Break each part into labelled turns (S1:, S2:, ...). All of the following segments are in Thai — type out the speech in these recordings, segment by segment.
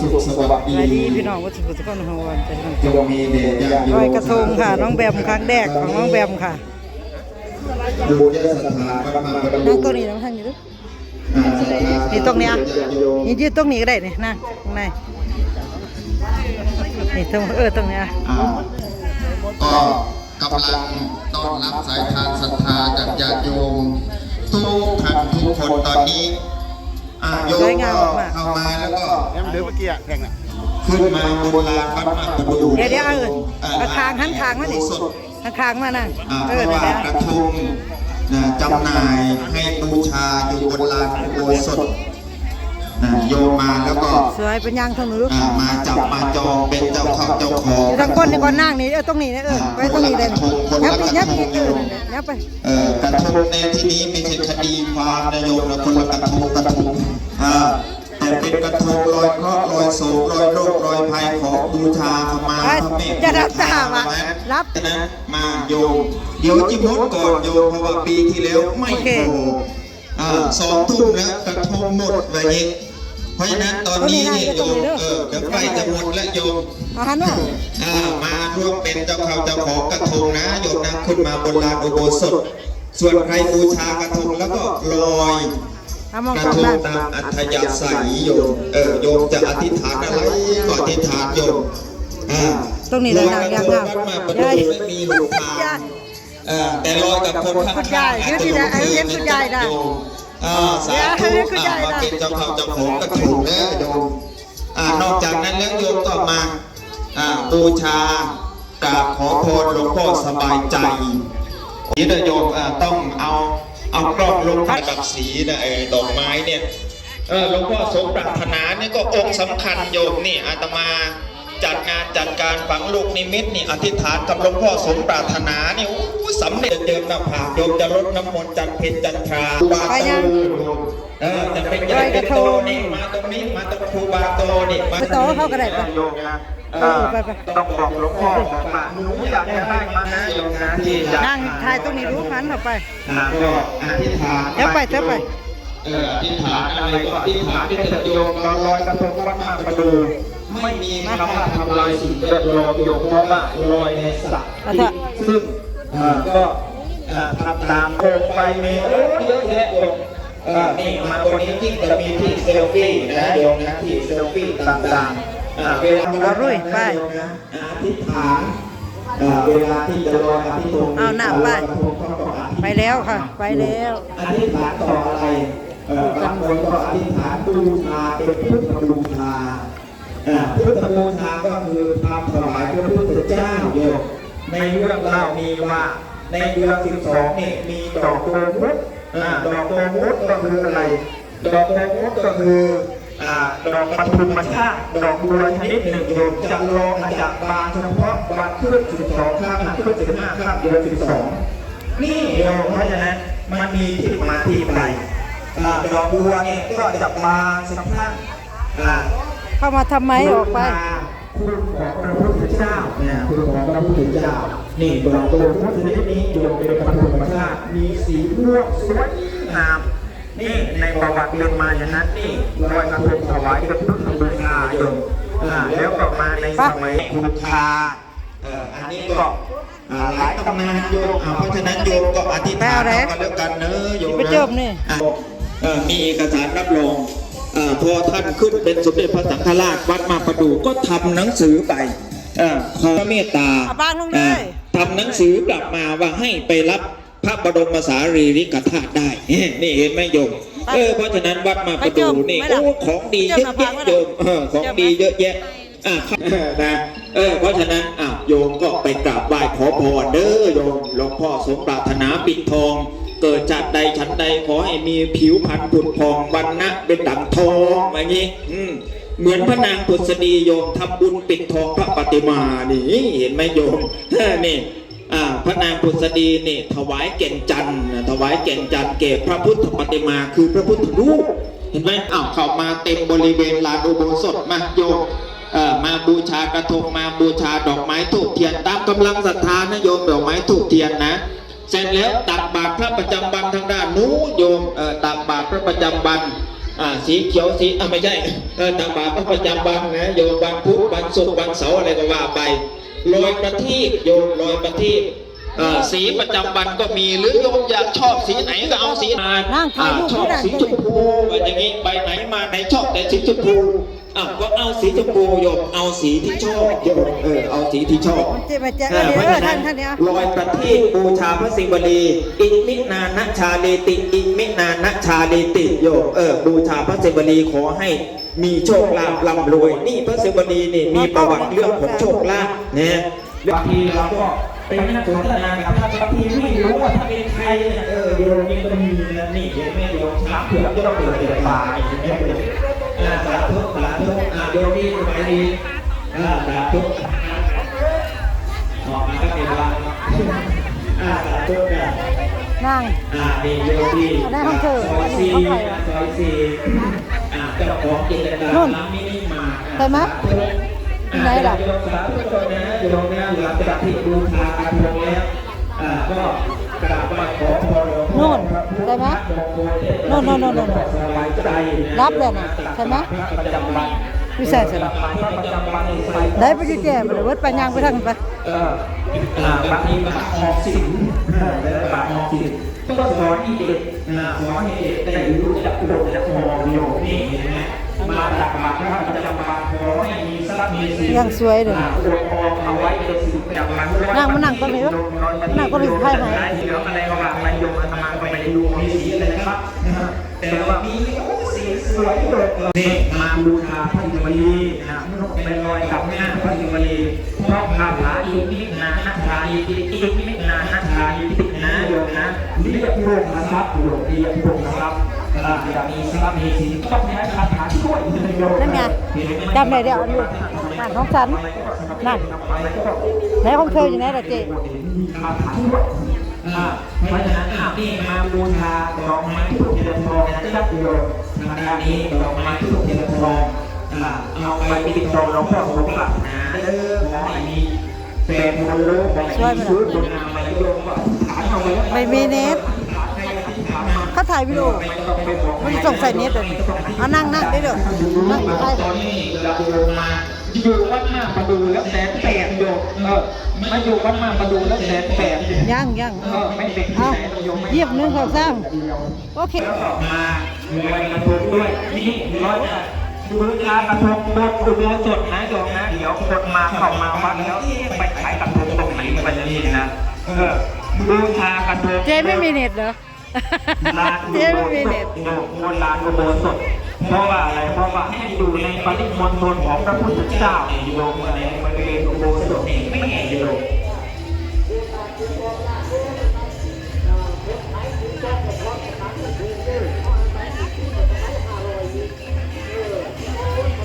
S1: สุขสวัส
S2: สวัส
S1: ดี
S2: ดีพี่น้องวัดสุขสุขนวันเป็นน้อง
S1: จงมีเดชญาติโยม
S2: ลอยกระทงค่ะ น้องแบมครั้งแรกของน้องแบมค่ะ
S1: ดูญาสถานพระมหากรุ
S2: นั่ง
S1: ณ
S2: ตรงนี้น้องท่านอยู่ดู
S1: อ่าศรัทธา
S2: นี่ตรงเนี้ย
S1: ญาติโยม
S2: นี่ยืดตรงนี้ก็ได้นี่นั่งตรงไหนนี่ตรงเออตรงเนี้ย
S1: อ่าก็กำลังต้อนรับสายทานศรัทธาจากญาติโยมทุกท่านทุกคนตอนนี้ อ่าโยมก็เข้ามาแล้วก็
S3: เนี่ยมันเดือเมื่อกี้อะแข่งอะ
S1: ขึ้นมาบนลานวัดมาประดู
S2: เดี๋ยวเดี๋ยวเออเอาคางหันคางมาดิ
S1: สด
S2: หันคางมานั่ง
S1: อ่า
S2: เอ
S1: เพ
S2: อ
S1: ราะ
S2: เดี๋ยว
S1: ว่า
S2: เดี๋ยว
S1: กระทงนะจำหน่ายให้บูชาอยู่บนลานอุโบสถ นะโยมมาแล้วก็
S2: สวยเป็นยางทางนู้น
S1: อ่ามาจับมาจองเป็นเจ้าเข้าเจ้าของ
S2: อยู่ทางก้นนี่ก่อนนั่งนี่เออตรงนี้นะเออไว้ตรงนี้เลยยับอีกยับอีกเออนั่นแหละยับไป
S1: เอ่อกระทงในที่นี้ไม่ใช่คดีความนะโยมนะคนละกระทงกระทงอ่าแต่เป็นกระทงลอยเคราะห์ลอยโศกลอยโรคลอยภัยของบูชาขมาพระแม่
S2: จะรับตามอะรับ
S1: ฉะนั้นมาโยมเดี๋ยวจิมดก่อนโยมเพราะว่าปีที่แล้วไม่
S2: โอเค
S1: โผล่อ่าสองทุ่มแล้วกระทงหมดแบบนี้เพ ราะฉะนั้นตอนนี้เนี่ยโยมเออเดี๋ยวใกล้จะหมดแล้วโยม
S2: เอาหันว่า
S1: อ่ามาร่วมเป็นเจ้าเขาเจ้าของกระทงนะโยมนะขึ้นมาบนลานอุโบสถ ส่วนใครบูชากระทงแล้วก็ลอย
S2: เอามอง
S1: กระ
S2: กล้อง
S1: ทง
S2: นั่ง
S1: ตามอัธยาศัยโยมเออโยมจะอธิษฐานอะไรก็อธิษฐานโยมอ่า
S2: ตรงนี้เลยนั่งยัง
S1: ล
S2: นั่
S1: องยกระทงวัดมาประ
S2: ยาย
S1: ดูไม่มีหลวงตา
S2: ยาย
S1: เออแต่ลอยกับคนข้าง
S2: คุณ
S1: ๆ
S2: ยาย
S1: อาจจะ
S2: คุณยาย
S1: รู้
S2: เรียกคุณยายได้
S1: โม อ่าสาธุ
S2: ยายเรียกคุณยาย
S1: อ่า
S2: ได้
S1: มาเป็นเจ้าเขาเจ้าของกระทงเด้อโยมอ่านอกจากนั้นแล้วโยมก็มาอ่าบูชากราบขอพรหลวงพ่อสบายใจนี่นะโยมอ่าต้องเอาเอากล้องลงถ่ายกับสีนะไอ้ดอกไม้เนี่ยเออหลวงพ่อสมปรารถนาเนี่ยก็องค์สำคัญโยมนี่อาตมา จัดงานจัดการฝังลูกนิมิตนี่อธิษฐานกับหลวงพ่อสมปรารถนานี่โอ้ยสำเร็จเจิมหน้าผากโยมจะรดน้ำมนต์จันเพญจันทราบา
S2: ไปยัง
S1: โตโยมเออจะเป็นใหญ่เป็นโตนี่มาตรงนี้มาตรงครูบาโตนี่มา
S2: ไปต่อเขาก็ได้ปะ
S3: โยมนะ
S2: เออไปไป
S3: ต้องบอกหลวงพ่อบอกว่าหนูอยากจะได้มานะโยมนะที่จะ
S2: นั่งถ่ายตรงนี้รู้หันออกไป
S1: อ่าก็อธิษฐาน
S2: เดี๋ยวไปเดี๋ยวไป
S1: เอออธิษฐานอะไรก็อธิษฐานไปเถิดโยม
S3: เราลอยกระทงวัดมาประดู ไม่มีคำว่าทำลายสิ่งแวดล้อมโยมเพราะว่าลอยในสระ
S2: เอาเถอะ
S3: ซึ่งก็ทำตามโคมไฟมีเยอะแยะโยมนี่มาตัวนี้ยิ่งจะมีที่เซลฟี่นะโยมนะที่เซลฟี่ต่างๆเวลา
S2: เอารุ่ยไป
S3: โยมนะอธิษฐานเวลาที่จะลอยอธิษฐาน
S2: เอาหน้าไปไปแล้วค่ะ ไปแล้ว
S3: อธิษฐานต่ออะไรเอ่อบางคนก็อธิษฐานบูชาเป็นพุทธบูชา พุทธบูชาก็คือทำถวายพระพุทธเจ้าโยมในเรื่องเล่ามีว่าในเดือนสิบสองนี่มีดอกโกมุตดอกโกมุตก็คืออะไร ดอกโกมุตก็คือดอกปฐุมชาติดอกบัวชนิดหนึ่งโยมจะลงจากบานเฉพาะวันขึ้นสิบสองข้ามขึ้นสิบห้าข้ามเดือนสิบสองนี่โยมเพราะฉะนั้นมันมีที่มาที่ไปดอกบัวเนี่ยก็จะบานสะพรั่งอ่า
S2: เข้ามาทำไมออกไป
S3: คุณของพระพุทธเจ้าเนี่ยคุณของพระพุทธเจ้า นี่ดอกบัวพุทธชนิดนี้โยมเป็นปฐมชาติมีสีม่วงสวยงาม นี่ในประวัติเป็นมาอย่างนั้นนี่ลอยกระทงถวายเป็นพุทธบูชาโยมอ่าแล้วก็มาในสมัยคุคาเอ่ออันนี้ก็อ่าหลายตำนานโยมอ่าเพราะฉะนั้นโยมก็อธิษฐาน
S2: แปลอะไร
S3: เอากันแล้วกันเนอะโยม
S2: ไป
S3: นะ
S2: เจิมนี่
S1: อะเอ่อมีเอกสารรับรองเอ่อ พอท่านขึ้นเป็นสมเด็จพระสังฆราชวัดมาประดูก็ทำหนังสือไปเอ่อขอพระเมตตา
S2: เอาบ้างลงเลย
S1: เอ่อทำหนังสือกลับมาว่าให้ไปรับพระบรมสารีริกธาตุได้ นี่เห็นไหมโยมเออเพราะฉะนั้นวัดมาประดูนี่
S2: ไปเจิม
S1: โอ้ของดีเยอะแยะโยมเออของดีเยอะแยะอะนะเออเพราะฉะนั้นอะโยมก็ไปกราบไหว้ขอพรเด้อโยมหลวงพ่อสมปรารถนาปิดทอง เกิดจากใดฉันใดขอให้มีผิวพรรณผุดพองวันนะเป็นดั่งทองอย่างนี้อืมเหมือนพระนางพุทธดีโยมทำบุญปิดทองพระปฏิมานี่เห็นไหมโยมนี่อ่พระนางพุทธดีนี่ถวายเก่งจันทร์ถวายเก่งจันทร์เก็บพระพุทธปฏิมาคือพระพุทธรูปเห็นไหมอ้าวเข้ามาเต็มบริเวณลานอุโบสถมาโยมมาบูชากระทงมาบูชาดอกไม้ถูกเทียนตามกำลังศรัทธานะโยมดอกไม้ถูกเทียนนะ เสร็จแล้วตักบาตรพระประจำวันทางด้านนู้นโยมเอ่อตักบาตรพระประจำวันอ่าสีเขียวสีอ่าไม่ใช่เออตามบาตรก็ประจำวันนะโยมวันพุธวันศุกร์วันเสาร์อะไรก็ว่าไปลอยประทีปโยมลอยประทีปอ่าสีประจำวันก็มีหรือโยมอยากชอบสีไหนก็เอาสีนั้น
S2: นั่งถ่ายรูป
S1: ชอบ
S2: ไม่ได้
S1: สีชมพูว่าอย่างนี้ไปไหนมาไหนชอบแต่สีชมพู อะก็เอาสีชมพูโยมเอาสีที่ชอบโยมเออเอาสีที่ชอบ
S2: เจ็บมาเจ็บ
S1: เออ
S2: เดี๋
S1: เพ
S2: ยว
S1: ราะ
S2: เออ
S1: ฉะ
S2: ท่า
S1: นั้นน
S2: ท่านเดียว
S1: ลอยประทีปบูชาพระศิวลีอิมินานะชาเลติอิมินานะชาเลติโยมเออบูชาพระศิวลีขอให้มีโชคลาภร่ำรวย นี่พระศิวลีนี่มีประวัติเรื่องของโชคลาภเนี่ยบางทีเราก็ไปนั่งสนทนากับท่านบางทีไม่รู้ว่าท่านเป็นใครเนี่ยเออโยมนี่ก็มีนะนี่เห็นไหมโยมช้างเผือกก็ต้องเปิดเปิดตาอย่างเงี้ยโยมอ่า สาธุสาธุอาโยมนี่สบายดีอาสาธุออกมาก็เป็นว่าอาสาธุนะ
S2: นั่ง
S1: อาเด็กโยที่
S2: อันนั้องเธอ
S1: ซอยสี่
S2: อันนี้ของใครวะ
S1: ซอยสี่อ่าเจ้าของกิจการ
S2: นู่น
S1: ร้านมินิมา
S2: ใช่ไหม
S1: อ่า
S2: ไหนล่ะ
S1: โยมสาธุชนนะโยมนะหลังจากที่บูชากระทงแล้วอ่าก็กราบไหว้ขอพรหลวงพ่อ
S2: ใช่ไหมนู่นนู่นนู่นโน่
S1: น
S2: รับเลยนะใช่ไหม
S1: วิ
S2: เศษใช่ไหม
S1: ได้
S2: ไปอยู่แก่มาเลยวิร์ดไปย่างไปทางไป
S1: เออบางทีบาทออกสินได้บาทออกสินก็สอนให้เด็กนะสอนให้เด็กได้รู้จักโลกจักมองโยนี่เห็นะ มมาจากบาทพระประจำวันขอให้มีทรัพย์มีสิน
S2: ยังสวยเลย
S1: อ่าอวยพรเอาไว้เป็นสิ่งประจำวันด้วย
S2: นั่งมานั่งตรงนี้วะนั่งตรงนี้ไพ่ไหน
S1: เหลืองอะไรก็ว่าไปโยมอาตมาก็ไม่ได้ดูมีสีอะไรนะครับนะครับแต่ว่ามีโอ้สีสวยโดดเลยนี่มาบูชาพระศิวลีนะเป็นรอยกับหน้าพระศิวลีเพราะคาถาอิมินานาชาอิติอิมินานาชาอิตินะโยมนะเรียกโลกนะครับโยมเรียกโลกนะครับ อ่าจะมีทรัพย์มีสินต้องใช้คาถาช่วยโยม
S2: นั่นไงจำได้เดี๋ยวเอาดูนั่นของฉันนั่นไหนของเธออยู่ไหนล่ะเจ๊
S1: มีคาถาช่วยอ่าเพราะฉะนั้นอะนี่มาบูชาดอกไม้ทุกเทียนทองนะครับโยมทางด้านนี้ดอกไม้ทุกเทียนทองอ่าเอาไปติดต่อหลวงพ่อสมบัตินะเด้อขอให้มีแฟนคนรู้ขอให้มีชีวิตคนงามมาโยมก็ถามเอาไว้
S2: ไม่มีเน็ต เขาถ่ายวิดีโอมันจะส่งใส่เน็ตเลยเอานั่งนั่งได้เด้อนั่งไป
S1: ตอนนี้เราโยมมาอยู่วัดมาประดูแล้วแสนแปดโยมเออมาอยู่วัดมาประดูแล้วแสนแปด
S2: ยังยัง
S1: เออไม่เป็นที่
S2: เอา
S1: ไหนโยมไม่
S2: เยียบหนึงเขาสร้างโอเค
S1: แล้วก็มาลอยกระทงด้วยนี่ร้อยบูชากระทงบนอุโบสถนะโยมนะเดี๋ยวคนมาเข้ามาวัดแล้วเอ๊ะไปขายกระทงตรงไหนมันจะนี่นะเออบูชากระทง
S2: เจ๊ไม่มีเน็ตเหรอ
S1: ลานอุ
S2: เจ๊
S1: โบ
S2: ไม่มี
S1: ส
S2: เน็
S1: ถ
S2: ต
S1: โยมบนลานอุโบสถเพราะว่าอะไรเพราะว่าให้อยู่ในปริมณฑลของพระพุทธเจ้าเนี่ยโยมในบริเวณอุโบสถไม่แห่โยม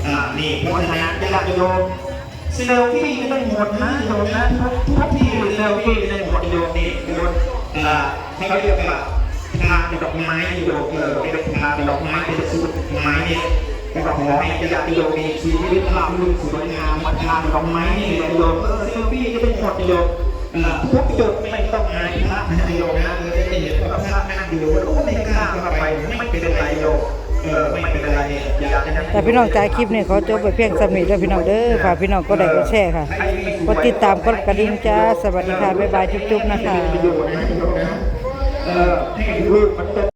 S1: อ่านี่เพราะฉะนั้นจะอยากโยมเซลฟี่ไม่ต้องหมดนะโยมนะทุกทุกที่เซลฟี่ไม่ต้องหมดโยมนี่โยมอ่าเขาเรียกว่า ทางดอกไม้โยมเออเป็นทางดอกไม้เป็นสุดไม้เนี่ก็ขอให้ญาติโยมมีชีวิตราบรื่นสวยงามมาทางดอกไม้นี่แหละโยมเออเซลฟี่จะเป็นหมดโยมทุกจุดไม่ต้องอายพระนะโยมนะเออจะเห็นว่าพระนั่งอยู่โอ้ไม่กล้าเข้าไปไม่เป็นไรโยมเออไม่เป็นไรยา
S2: แต่พี่น้องจ่ายคลิปนี่เขาจบไปเพียงสำนีแล้วพี่น้องเด้อฝากพี่น้องก็ได้ก็แชร์ค่ะกดติดตามกดกระดิ่งจ้าสวัสดีค่ะบ๊ายบายจุ๊บๆนะคะ
S1: 呃，第 tiga.